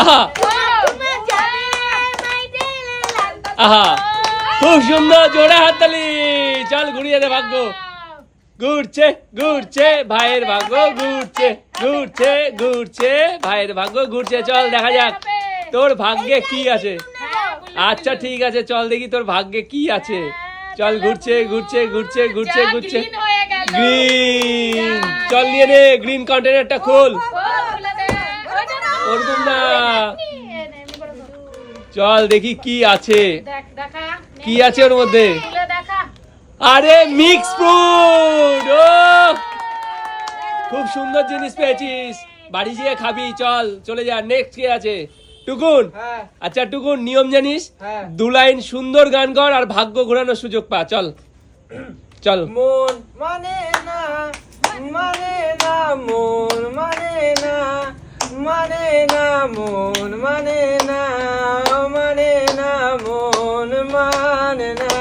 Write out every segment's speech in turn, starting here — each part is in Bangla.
আহা। আহা। খুব সুন্দর জোড়া হাততালি। চল ঘুরিয়ে দে ভাগ্য। ঘুরছে ঘুরছে ভাইয়ের ভাগ্য ঘুরছে ঘুরছে ঘুরছে ভাইয়ের ভাগ্য ঘুরছে। চল দেখা যাক তোর ভাগ্যে কি আছে। আচ্ছা ঠিক আছে চল দেখি তোর ভাগ্যে কি আছে। চল ঘুরছে ঘুরছে ঘুরছে ঘুরছে ঘুরছে। গ্রিন চল নিয়ে নে গ্রিন কন্টেনারটা খোল। ওরকম না চল দেখি কি আছে। কি আছে ওর মধ্যে? আরে মিক্স ফ্রুট ও! খুব সুন্দর জিনিস পেয়েছিস। বাড়ি গিয়ে খাবি চল চলে যা। নেক্সট কে আছে? টুকুন। হ্যাঁ। আচ্ছা টুকুন নিয়ম জানিস? হ্যাঁ। দু লাইন সুন্দর গান কর আর ভাগ্য ঘোরানোর সুযোগ পা। চল। চল। মন মানে না মানে না মন মানে না। মানে না মন মানে না মানে না মন মানে না।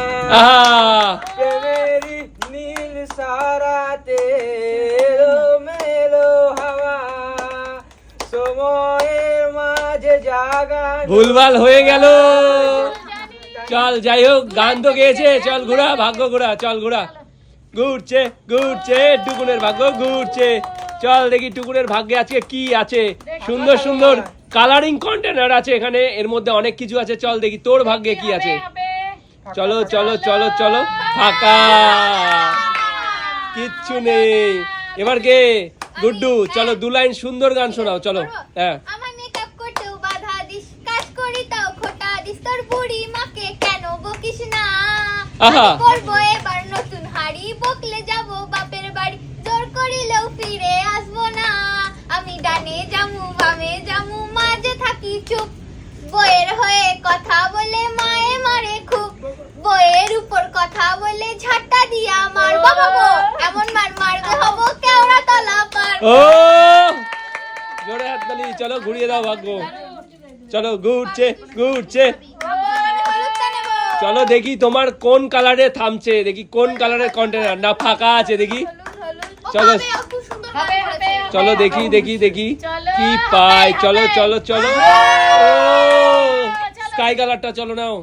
মেরি নীল সারাতে মেলো হাওয়া সময়ের মাঝে জাগা ভুলভাল হয়ে গেল। চল যাই হোক গান তো গেয়েছে। চল ঘোরা ভাগ্য ঘোরা চল ঘোরা। ঘুরছে ঘুরছে টুকুনের ভাগ্য ঘুরছে। চল দেখি টুকুনের ভাগ্যে আজকে কি আছে। সুন্দর সুন্দর কালারিং কন্টেনার আছে এখানে। এর মধ্যে অনেক কিছু আছে। চল দেখি তোর ভাগ্যে কি আছে। চলো চলো চলো। চলো ফাঁকা। কিচ্ছু নেই। এবার কে? গুড্ডু চলো দু লাইন সুন্দর গান শোনাও। চলো। হ্যাঁ। আমার বইয়ের হয়ে কথা বলে মায়ে মারে খুব। বইয়ের উপর কথা বলে ঝাঁটা দিয়া মার বাবা গো। এমন মার মারতে হব কেওড়া তলা পার। ও! জোরে হাত তালি চলো ঘুরিয়ে দাও ভাগ্য। চলো ঘুরছে ঘুরছে। চলো দেখি তোমার কোন কালারে থামছে। দেখি কোন কালারের কন্টেনার না ফাঁকা আছে দেখি। চলো। চলো দেখি দেখি দেখি। কি পাই চলো চলো চলো। ও! স্কাই কালারটা চলো নাও।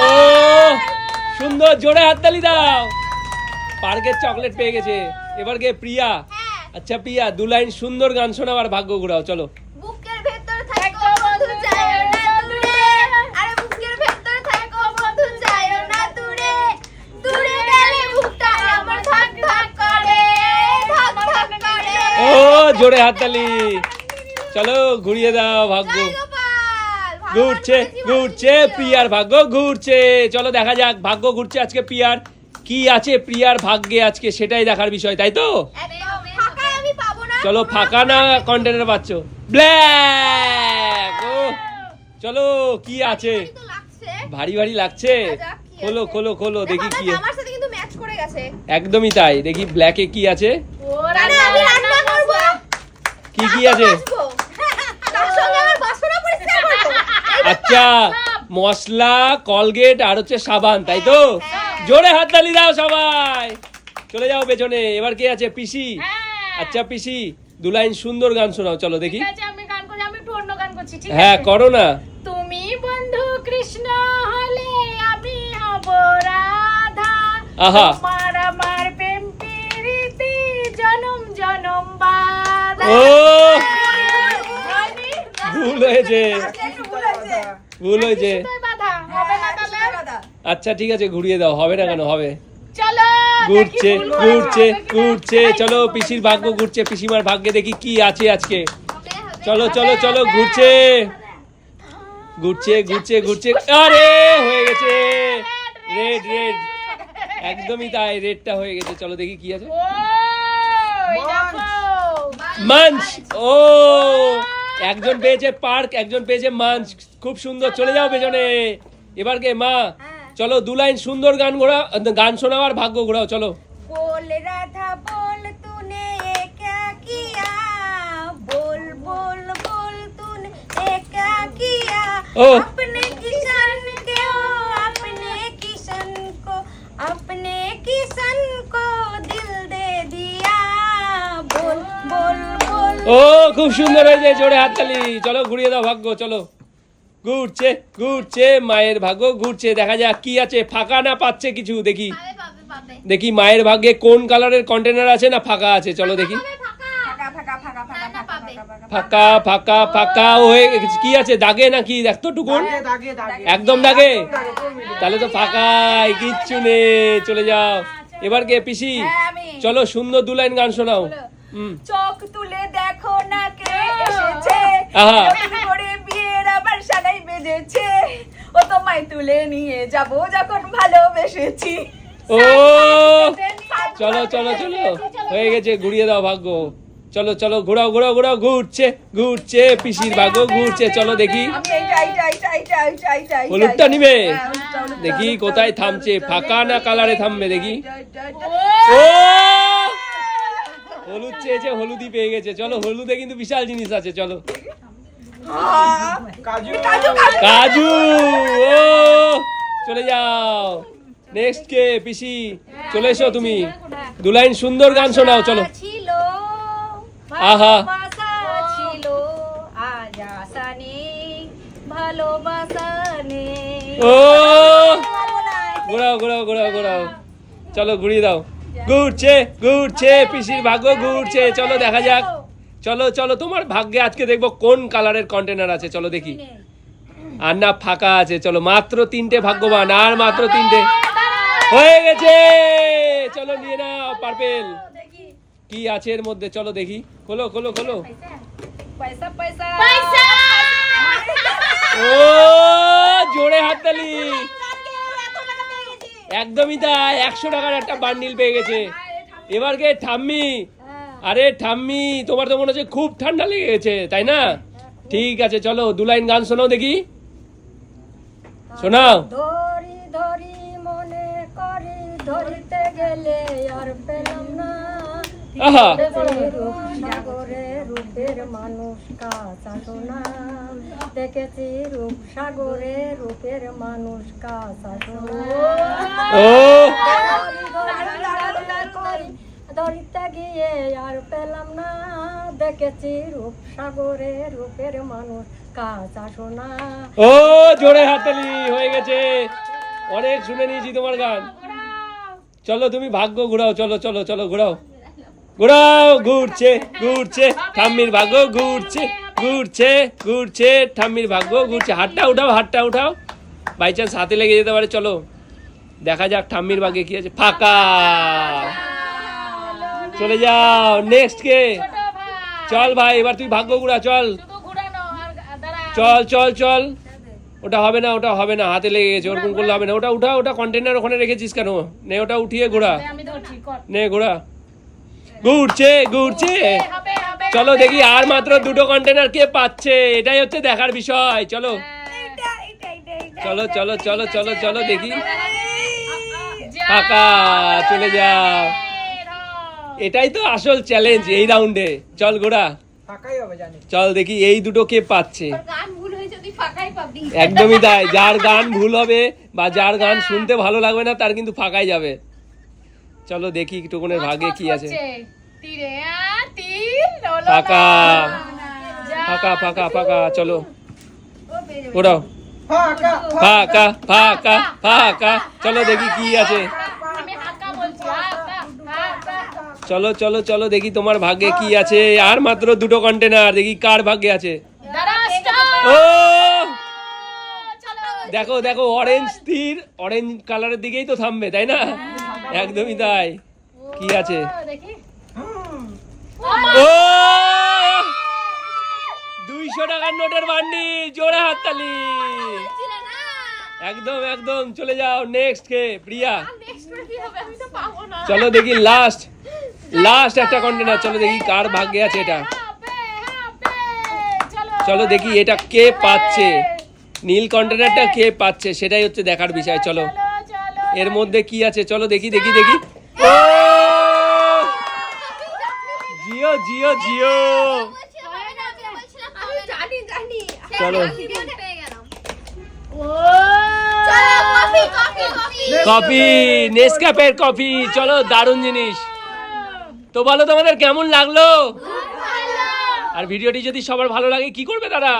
ও সুন্দর জোরে হাততালি দাও। পার্কের চকলেট পেয়ে গেছে। এবার গে প্রিয়া। আচ্ছা প্রিয়া দু লাইন সুন্দর গান শোনাবার ভাগ্য ঘুরাও চলো। ও জোরে হাততালি। চলো ঘুরিয়ে দাও ভাগ্য। ঘুরছে ঘুরছে। প্রিয়ার ভাগ্য ঘুরছে। চলো দেখা যাক ভাগ্য ঘুরছে আজকে প্রিয়ার। কি আছে প্রিয়ার ভাগ্যে আজকে সেটাই দেখার বিষয় তাই তো? একদম, ফাঁকায় আমি পাবো না। চলো ফাঁকা না কন্টেনার পাচ্ছ। ব্ল্যাক ও চলো কি আছে? ভারী ভারী ভারী লাগছে। খোলো খোলো খোলো দেখি কি আমার সাথে কিন্তু ম্যাচ করে গেছে। একদমই তাই দেখি ব্ল্যাকে কি আছে। কি কি আছে তার সঙ্গে আমার বাসনও পরিষ্কার করব আচ্ছা মশলা কলগেট আর হচ্ছে সাবান তাই তো? জোরে হাততালি দাও সবাই। চলে যাও পেছনে। এবার কে আছে? পিসি। আচ্ছা পিসি দু লাইন সুন্দর গান শোনাও চলো দেখি। হ্যাঁ করো না। তুমি বন্ধু কৃষ্ণ হলে আমি হব রাধা। আহা। তোমার আমার প্রেম প্রীতি জনম জনম বাধা। ও! ভুল হয়েছে। ভুল হয়েছে। শুধুই বাধা হবে না তাহলে? আচ্ছা ঠিক আছে ঘুরিয়ে দাও হবে না কেন হবে। চলো ঘুরছে ঘুরছে ঘুরছে চলো পিসির ভাগ্য ঘুরছে পিসিমার ভাগ্যে দেখি কি আছে আজকে। চলো চলো চলো ঘুরছে। ঘুরছে ঘুরছে ঘুরছে আরে হয়ে গেছে। রেড রেড একদমই তাই রেডটা হয়ে গেছে। চলো দেখি কি আছে। মাঞ্চ ও। একজন পেয়েছে পার্ক একজন পেয়েছে মাঞ্চ। খুব সুন্দর চলে যাও পেছনে। এবার কে? মা হ্যাঁ। চলো দু লাইন সুন্দর গান ঘোরা গান শোনাও আর ভাগ্য ঘোরাও চলো। বল রাধা বল তুনে একা কিয়া? বল বল বল তুনে একা কিয়া? ও খুব সুন্দর হয়েছে জোরে হাততালি। চলো ঘুরিয়ে দাও ভাগ্য চলো। ঘুরছে ঘুরছে মায়ের ভাগ্য ঘুরছে। দেখা যাক কি আছে। ফাঁকা না পাচ্ছে কিছু? দেখি। দেখি মায়ের ভাগ্যে কোন কালারের কন্টেনার আছে না ফাঁকা আছে? চলো দেখি। ফাঁকা ফাঁকা ফাঁকা। ফাঁকা না, না, ফাঁকা পাবে। ফাঁকা ফাঁকা। ফাঁকা ফাঁকা ফাঁকা হয়ে গেছে। কি আছে? দাগে না কি দেখ তো টুকুন একদম দাগে? তাহলে তো ফাঁকাই কিচ্ছু নেই। চলে যাও। এবার কে পিসি? হ্যাঁ, চলো সুন্দর দু লাইন গান শোনাও। চোখ তুলে দেখো না কে এসেছে? আহা। করে বিয়ের আবার সানাই বেজেছে ও তোমায় তুলে নিয়ে যাব যখন ভালোবেসেছি। ও! চলো চলো চলো হয়ে গেছে ঘুরিয়ে দাও ভাগ্য। চলো চলো ঘোরাও ঘোরাও ঘোরাও ঘুরছে ঘুরছে পিসির ভাগ্য ঘুরছে। চলো দেখি। হলুদটা। নিবে? হ্যাঁ, দেখি কোথায় থামছে, ফাঁকা না কালারে থামবে দেখি? ও! হলুদ চেয়েছে হলুদই পেয়ে গেছে। চলো হলুদে কিন্তু বিশাল জিনিস আছে চলো। কাজু। কাজু, কাজু। কাজু ও চলে যাও। নেক্সট কে পিসি? চলে এসো তুমি। দু লাইন সুন্দর গান শোনাও চলো। আহা। ও! ঘোরাও ঘোরাও ঘোরাও ঘোরাও। চলো ঘুরিয়ে দাও। ঘুরছে ঘুরছে পিসির ভাগ্য ঘুরছে। চলো দেখা যাক। চলো চলো তোমার ভাগ্যে আজকে দেখব কোন কালারের কন্টেনার আছে। চলো দেখি। আর না ফাঁকা আছে। চলো মাত্র তিনটে ভাগ্যবান আর মাত্র তিনটে। হয়ে গেছে! চলো নিয়ে নাও পার্পেল কি আছে এর মধ্যে? চলো দেখি। খোলো খোলো খোলো। পয়সা পয়সা। পয়সা! ও জোরে হাততালি। একদমই তাই একশো টাকার একটা বান্ডিল পেয়ে গেছে। এবার কে ঠাম্মি? আরে ঠাম্মি তোমার তো মনে হচ্ছে খুব ঠান্ডা লেগে গেছে তাই না? ঠিক আছে চলো দু লাইন গান শোনাও দেখি। শোনাও। ধরি ধরি মনে করি ধরিতে গেলে আর পেলাম না। আহা। রূপের মানুষ কাঁচা সোনা। দেখেছি রূপ সাগরে রূপের মানুষ কাঁচা ধরিতে গিয়ে আর পেলাম না। দেখেছি রূপ সাগরে রূপের মানুষ কাঁচা সোনা। ও জোরে হাততালি হয়ে গেছে। অনেক শুনে নিয়েছি তোমার গান। চলো তুমি ভাগ্য ঘুরাও চলো চলো চলো ঘুরাও। ঘুরাও ঘুরছে ঘুরছে ঠাম্মির ভাগ্য ঘুরছে ঘুরছে ঘুরছে ঠাম্মির ভাগ্য ঘুরছে। হাতটা উঠাও হাতটা উঠাও। বাই চান্স হাতে লেগে যেতে পারে চলো। দেখা যাক ঠাম্মির ভাগ্যে কি আছে। ফাঁকা। চলে যাও নেক্সট কে। চল ভাই এবার তুই ভাগ্য ঘুরা চল। চল চল চল। ওটা হবে না ওটা হবে না হাতে লেগে গেছে ওরকম করলে হবে না। ওটা উঠা ওটা কন্টেনার ওখানে রেখেছিস কেন? নে ওটা উঠিয়ে ঘোরা। নে ঘোরা। ঘুরছে ঘুরছে। চলো দেখি আর মাত্র দুটো কন্টেনার কে পাচ্ছে। এটাই হচ্ছে দেখার বিষয় চলো। এইটা চলো চলো চলো চলো চলো দেখি। ফাঁকা চলে যাও। এটাই তো আসল চ্যালেঞ্জ এই রাউন্ডে চল জানি। চল দেখি এই দুটো কে পাচ্ছে। একদমই তাই যার গান ভুল হবে বা যার গান শুনতে ভালো লাগবে না তার কিন্তু ফাঁকাই যাবে। চলো দেখি টুকুনের ভাগে কি আছে। তীরে আ, তিন হলো ফাঁকা। ফাঁকা ফাঁকা ফাঁকা চলো। ওরাও ফাঁকা ফাঁকা ফাঁকা চলো দেখি কি আছে। আমি হাঁকা বলছি হাঁকা হাঁকা চলো চলো চলো দেখি তোমার ভাগ্যে কি আছে। আর মাত্র দুটো কন্টেনার দেখি কার ভাগ্যে আছে। ও! দেখো দেখো অরেঞ্জ তীর অরেঞ্জ কালারের দিকেই তো থামবে তাই না? একদমই তাই। কি আছে? দেখি। ও! দুইশো টাকার নোটের বান্ডি জোরে হাততালি। একদম একদম চলে যাও নেক্সট কে প্রিয়া। চলো দেখি লাস্ট লাস্ট একটা কন্টেনার চলো দেখি কার ভাগ্যে আছে এটা। চলো। দেখি এটা কে পাচ্ছে। নীল কন্টেনারটা কে পাচ্ছে সেটাই হচ্ছে দেখার বিষয় চলো। এর মধ্যে কি আছে? চলো দেখি দেখি দেখি ও জিও জিও জিও বলছিলাম হবে না, আমি বলছিলাম হবে না। জানি জিও চলো। পেয়ে গেলাম। ও! চলো কফি কফি। কফি কফি নেসক্যাফের কফি। চলো দারুণ জিনিস। তো বলো তোমাদের কেমন লাগল? আর ভিডিওটি যদি সবার ভালো লাগে কি করবে তারা?